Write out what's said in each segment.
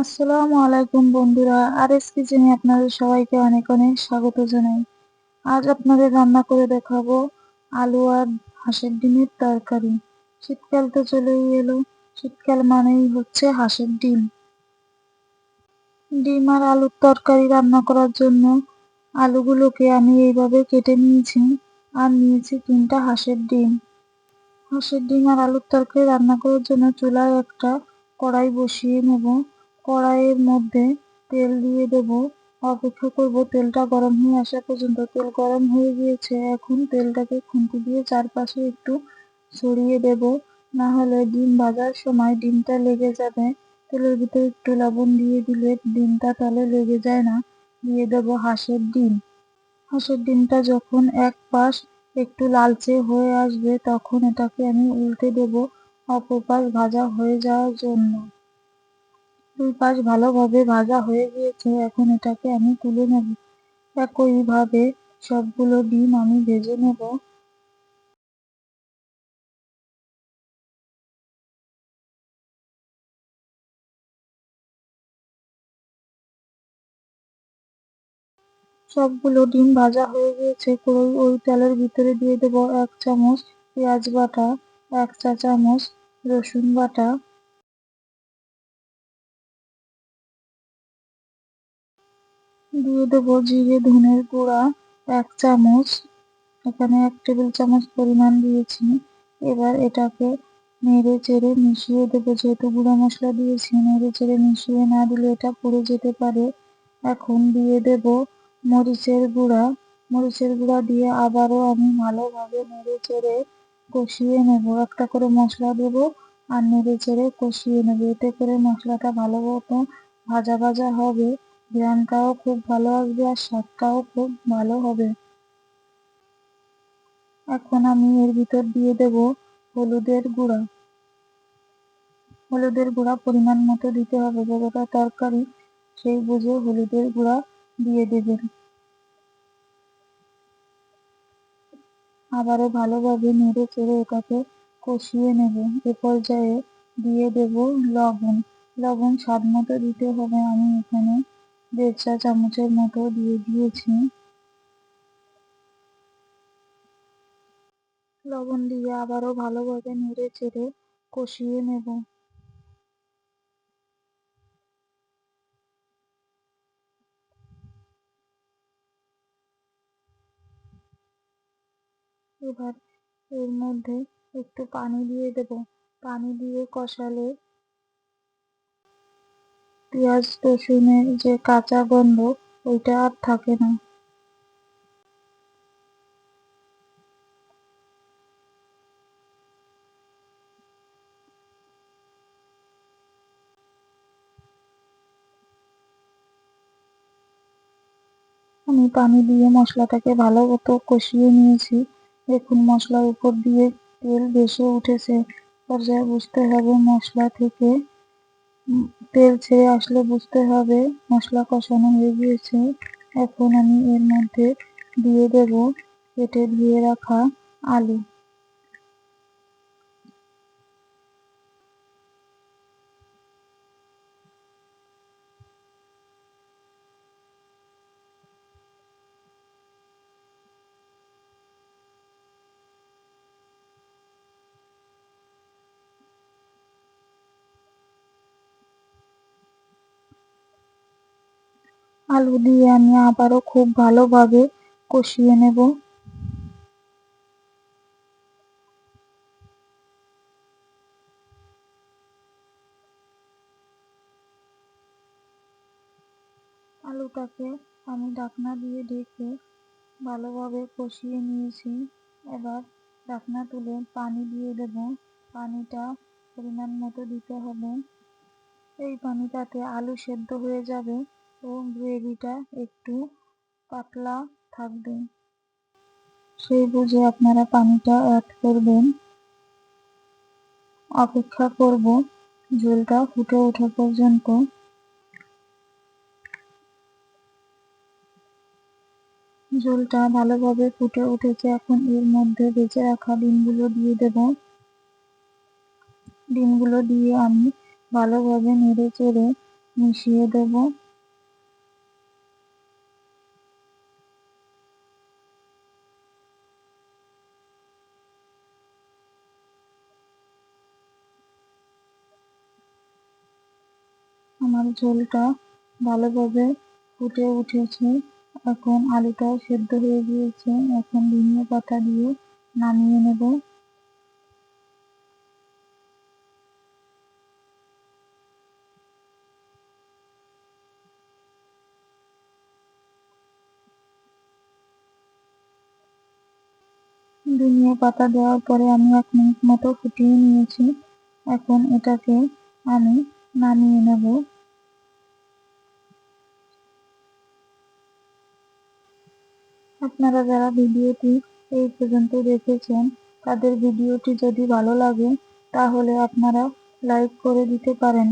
আসসালামু আলাইকুম বন্ধুরা আর এস কিচেনে আপনাদের সবাইকে অনেক অনেক স্বাগত জানাই। আজ আপনাদের রান্না করে দেখাবো আলু আর হাঁসের ডিমের তরকারি। শীতকাল তো চলেই এলো, শীতকাল মানেই হচ্ছে হাঁসের ডিম। ডিম আর আলুর তরকারি রান্না করার জন্য আলুগুলোকে আমি এইভাবে কেটে নিয়েছি আর নিয়েছি তিনটা হাঁসের ডিম। হাঁসের ডিম আর আলুর তরকারি রান্না করার জন্য চুলায় একটা কড়াই বসিয়ে নেব। কড়াইয়ের মধ্যে তেল দিয়ে দেব। অপেক্ষা করব তেলটা গরম হয়ে আসা পর্যন্ত। তেল গরম হয়ে গিয়েছে। এখন তেলটাকে খুন্তি দিয়ে চারপাশে একটু ছড়িয়ে দেব। না হলে ডিম ভাজার সময় ডিমটা লেগে যাবে। তেলের ভিতরে একটু লবণ দিয়ে দিলে ডিমটা তাহলে লেগে যায় না। দিয়ে দেব হাঁসের ডিম। হাঁসের ডিমটা যখন এক পাশ একটু লালচে হয়ে আসবে, তখন এটাকে আমি উল্টে দেব। অপর পাশ ভাজা হয়ে যাওয়ার জন্য। দুই পাশ ভালোভাবে ভাজা হয়ে গিয়েছে, এখন এটাকে আমি তুলে নেব। একইভাবে সবগুলো ডিম আমি ভেজে নেব। সবগুলো ডিম ভাজা হয়ে গিয়েছে, কড়াই ওই তেলের ভিতরে দিয়ে দেব এক চামচ পেঁয়াজ বাটা, এক চা চামচ রসুন বাটা দিয়ে দেবো জিরে, ধনের গুঁড়া, এক চামচ। এখানে এক টেবিল চামচ পরিমাণ দিয়েছি। এবার এটাকে নেড়ে চেড়ে মিশিয়ে দেবো। যেহেতু গুঁড়া মশলা দিয়েছি, নেড়ে চেড়ে মিশিয়ে না দিলে এটা পড়ে যেতে পারে। এখন দিয়ে দেব মরিচের গুঁড়া। মরিচের গুঁড়া দিয়ে আবারও আমি ভালোভাবে নেড়ে চেড়ে কষিয়ে নেব। একটা করে মশলা দেব আর নেড়ে চেড়ে কষিয়ে নেব। এতে করে মশলাটা ভালো মতো ভাজা ভাজা হবে। গ্রানটাও খুব ভালো আসবে আর স্বাদটাও খুব ভালো হবে। এখন আমি এর ভিতর দিয়ে দেব হলুদের গুঁড়া। হলুদের গুঁড়া পরিমাণ মতো দিতে হবে, যতটা তরকারি সেই বুঝে হলুদের গুঁড়া দিয়ে দেবেন। আবারও ভালোভাবে নেড়ে চেড়ে এটাকে কষিয়ে নেব। এ পর্যায়ে দিয়ে দেব লবণ। লবণ স্বাদ মতো দিতে হবে আমি এখানে। দেড় চা চামচের মতো দিয়ে দিয়েছি। লবণ দিয়ে আবারও ভালোভাবে নেড়ে চেড়ে কষিয়ে নেব। এবার এর মধ্যে একটু পানি দিয়ে দেব। পানি দিয়ে কষালে পেঁয়াজ রসুনের যে কাঁচা গন্ধ, ওইটা আর থাকে না। আমি পানি দিয়ে মশলাটাকে ভালো মতো কষিয়ে নিয়েছি। দেখুন মশলার উপর দিয়ে তেল ভেসে উঠেছে। পর্যায়ে বুঝতে হবে মশলা থেকে তেল ছেড়ে আসলে বুঝতে হবে মশলা কষানো হয়ে গিয়েছে। এখন আমি এর মধ্যে দিয়ে দেব। কেটে ধুয়ে রাখা আলু। আলু দিয়ে আমি আবারও খুব ভালোভাবে কষিয়ে নেব। আলুটাকে আমি ঢাকনা দিয়ে ঢেকে ভালোভাবে কষিয়ে নিয়েছি। এবার ঢাকনা তুলে পানি দিয়ে দেব। পানিটা পরিমাণ মতো দিতে হবে। এই পানিটাতে আলু সেদ্ধ হয়ে যাবে। এবং গ্রেভিটা একটু পাতলা থাকবে। সেই বুঝে আপনারা পানিটা অ্যাড করবেন। অপেক্ষা করব ঝোলটা ফুটে ওঠা পর্যন্ত। ঝোলটা ভালোভাবে ফুটে উঠেছে। এখন এর মধ্যে বেঁচে রাখা ডিমগুলো দিয়ে দেব। ডিমগুলো দিয়ে আমি ভালোভাবে নেড়ে চেড়ে মিশিয়ে দেব। আমার ঝোলটা ভালোভাবে ফুটে উঠেছে। এখন আলুটাও সেদ্ধ হয়ে গিয়েছে। এখন ধনিয়া পাতা দিয়ে নামিয়ে নেব। ধনিয়া পাতা দেওয়ার পরে আমি এক মিনিট মতো ফুটিয়ে নিয়েছি। এখন এটাকে আমি নামিয়ে নেব। আপনারা যারা ভিডিওটি এই পর্যন্ত দেখেছেন, তাদের ভিডিওটি যদি ভালো লাগে, তাহলে আপনারা লাইক করে দিতে পারেন।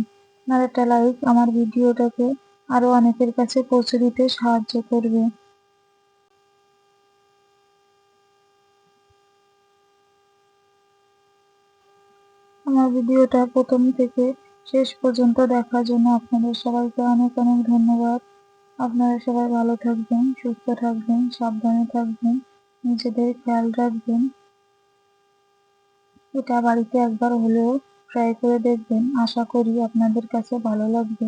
আর একটা লাইক আমার ভিডিওটাকে আরও অনেকের কাছে পৌঁছে দিতে সাহায্য করবে। আমার ভিডিওটা প্রথম থেকে শেষ পর্যন্ত দেখার জন্য আপনাদের সবাইকে অনেক অনেক ধন্যবাদ। আপনারা সবাই ভালো থাকবেন, সুস্থ থাকবেন, সাবধানে থাকবেন, নিজেদের খেয়াল রাখবেন। এটা বাড়িতে একবার হলেও ট্রাই করে দেখবেন। আশা করি আপনাদের কাছে ভালো লাগবে।